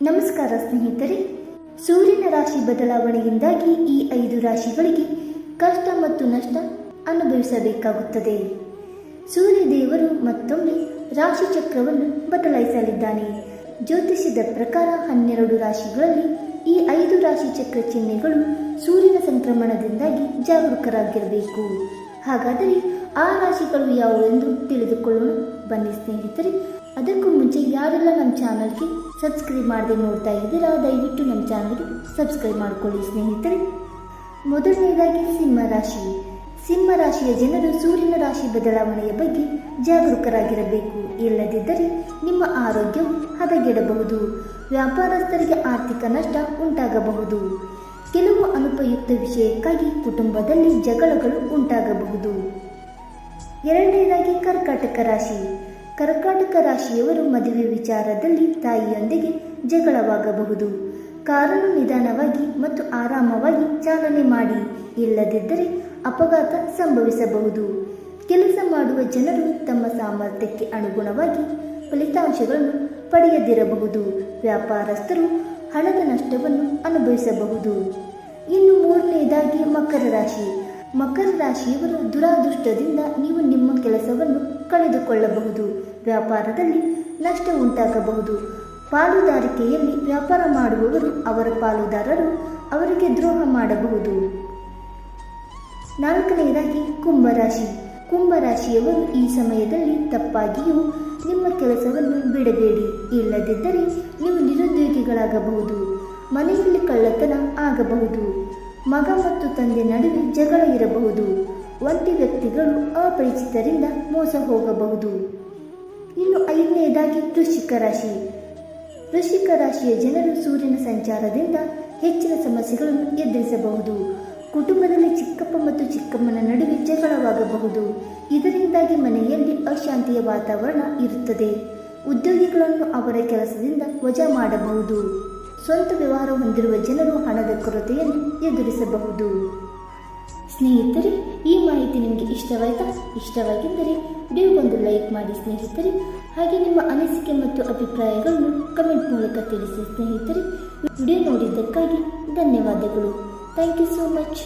ನಮಸ್ಕಾರ ಸ್ನೇಹಿತರೆ. ಸೂರ್ಯನ ರಾಶಿ ಬದಲಾವಣೆಯಿಂದಾಗಿ ಈ ಐದು ರಾಶಿಗಳಿಗೆ ಕಷ್ಟ ಮತ್ತು ನಷ್ಟ ಅನುಭವಿಸಬೇಕಾಗುತ್ತದೆ. ಸೂರ್ಯ ದೇವರು ಮತ್ತೊಮ್ಮೆ ರಾಶಿ ಚಕ್ರವನ್ನು ಬದಲಾಯಿಸಲಿದ್ದಾನೆ. ಜ್ಯೋತಿಷ್ಯದ ಪ್ರಕಾರ ಹನ್ನೆರಡು ರಾಶಿಗಳಲ್ಲಿ ಈ ಐದು ರಾಶಿ ಚಕ್ರ ಚಿಹ್ನೆಗಳು ಸೂರ್ಯನ ಸಂಕ್ರಮಣದಿಂದಾಗಿ ಜಾಗರೂಕರಾಗಿರಬೇಕು. ಹಾಗಾದರೆ ಆ ರಾಶಿಗಳು ಯಾವುವೆಂದು ತಿಳಿದುಕೊಳ್ಳೋಣ. ಬನ್ನಿ ಸ್ನೇಹಿತರೆ, ಅದಕ್ಕೂ ಮುಂಚೆ ಯಾರೆಲ್ಲ ನಮ್ಮ ಚಾನಲ್ಗೆ ಸಬ್ಸ್ಕ್ರೈಬ್ ಮಾಡದೆ ನೋಡ್ತಾ ಇದ್ದೀರಾ, ದಯವಿಟ್ಟು ನಮ್ಮ ಚಾನಲ್ಗೆ ಸಬ್ಸ್ಕ್ರೈಬ್ ಮಾಡಿಕೊಳ್ಳಿ ಸ್ನೇಹಿತರೆ. ಮೊದಲನೇದಾಗಿ ಸಿಂಹ ರಾಶಿ. ಸಿಂಹ ರಾಶಿಯ ಜನರು ಸೂರ್ಯನ ರಾಶಿ ಬದಲಾವಣೆಯ ಬಗ್ಗೆ ಜಾಗರೂಕರಾಗಿರಬೇಕು. ಇಲ್ಲದಿದ್ದರೆ ನಿಮ್ಮ ಆರೋಗ್ಯವು ಹದಗೆಡಬಹುದು. ವ್ಯಾಪಾರಸ್ಥರಿಗೆ ಆರ್ಥಿಕ ನಷ್ಟ ಉಂಟಾಗಬಹುದು. ಕೆಲವು ಅನುಪಯುಕ್ತ ವಿಷಯಕ್ಕಾಗಿ ಕುಟುಂಬದಲ್ಲಿ ಜಗಳಗಳು ಉಂಟಾಗಬಹುದು. ಎರಡನೇದಾಗಿ ಕರ್ಕಾಟಕ ರಾಶಿ. ಕರ್ಕಾಟಕ ರಾಶಿಯವರು ಮದುವೆ ವಿಚಾರದಲ್ಲಿ ತಾಯಿಯೊಂದಿಗೆ ಜಗಳವಾಗಬಹುದು. ಕಾರನ್ನು ನಿಧಾನವಾಗಿ ಮತ್ತು ಆರಾಮವಾಗಿ ಚಾಲನೆ ಮಾಡಿ. ಇಲ್ಲದಿದ್ದರೆ ಅಪಘಾತ ಸಂಭವಿಸಬಹುದು. ಕೆಲಸ ಮಾಡುವ ಜನರು ತಮ್ಮ ಸಾಮರ್ಥ್ಯಕ್ಕೆ ಅನುಗುಣವಾಗಿ ಫಲಿತಾಂಶಗಳನ್ನು ಪಡೆಯದಿರಬಹುದು. ವ್ಯಾಪಾರಸ್ಥರು ಹಣದ ನಷ್ಟವನ್ನು ಅನುಭವಿಸಬಹುದು. ಮಕರ ರಾಶಿ. ಮಕರ ರಾಶಿಯವರು ದುರಾದೃಷ್ಟದಿಂದ ನೀವು ನಿಮ್ಮ ಕೆಲಸವನ್ನು ಕಳೆದುಕೊಳ್ಳಬಹುದು. ವ್ಯಾಪಾರದಲ್ಲಿ ನಷ್ಟ ಉಂಟಾಗಬಹುದು. ಪಾಲುದಾರಿಕೆಯಲ್ಲಿ ವ್ಯಾಪಾರ ಮಾಡುವವರು ಅವರ ಪಾಲುದಾರರು ಅವರಿಗೆ ದ್ರೋಹ ಮಾಡಬಹುದು. ನಾಲ್ಕನೆಯದಾಗಿ ಕುಂಭರಾಶಿ ಕುಂಭರಾಶಿಯವರು ಈ ಸಮಯದಲ್ಲಿ ತಪ್ಪಾಗಿಯೂ ನಿಮ್ಮ ಕೆಲಸವನ್ನು ಬಿಡಬೇಡಿ. ಇಲ್ಲದಿದ್ದರೆ ನೀವು ನಿರುದ್ಯೋಗಿಗಳಾಗಬಹುದು. ಮನೆಯಲ್ಲಿ ಕಳ್ಳತನ ಆಗಬಹುದು. ಮಗ ಮತ್ತು ತಂದೆ ನಡುವೆ ಜಗಳ ಇರಬಹುದು. ಒಂಟಿ ವ್ಯಕ್ತಿಗಳು ಅಪರಿಚಿತರಿಂದ ಮೋಸ ಹೋಗಬಹುದು. ಇನ್ನು ಐದನೆಯದಾಗಿ ವೃಶ್ಚಿಕ ರಾಶಿ. ವೃಶ್ಚಿಕ ರಾಶಿಯ ಜನರು ಸೂರ್ಯನ ಸಂಚಾರದಿಂದ ಹೆಚ್ಚಿನ ಸಮಸ್ಯೆಗಳನ್ನು ಎದುರಿಸಬಹುದು. ಕುಟುಂಬದಲ್ಲಿ ಚಿಕ್ಕಪ್ಪ ಮತ್ತು ಚಿಕ್ಕಮ್ಮನ ನಡುವೆ ಜಗಳವಾಗಬಹುದು. ಇದರಿಂದಾಗಿ ಮನೆಯಲ್ಲಿ ಅಶಾಂತಿಯ ವಾತಾವರಣ ಇರುತ್ತದೆ. ಉದ್ಯೋಗಿಗಳನ್ನು ಅವರ ಕೆಲಸದಿಂದ ವಜಾ ಮಾಡಬಹುದು. ಸ್ವಂತ ವ್ಯವಹಾರ ಹೊಂದಿರುವ ಜನರು ಹಣದ ಕೊರತೆಯನ್ನು ಎದುರಿಸಬಹುದು. ಸ್ನೇಹಿತರೆ, ಈ ಮಾಹಿತಿ ನಿಮಗೆ ಇಷ್ಟವಾಯಿತಾ? ಇಷ್ಟವಾಗಿದ್ದರೆ ವಿಡಿಯೋಗೊಂದು ಲೈಕ್ ಮಾಡಿ ಸ್ನೇಹಿತರೆ. ಹಾಗೆ ನಿಮ್ಮ ಅನಿಸಿಕೆ ಮತ್ತು ಅಭಿಪ್ರಾಯಗಳನ್ನು ಕಮೆಂಟ್ ಮೂಲಕ ತಿಳಿಸಿ ಸ್ನೇಹಿತರೆ. ವಿಡಿಯೋ ನೋಡಿದ್ದಕ್ಕಾಗಿ ಧನ್ಯವಾದಗಳು. Thank you so much.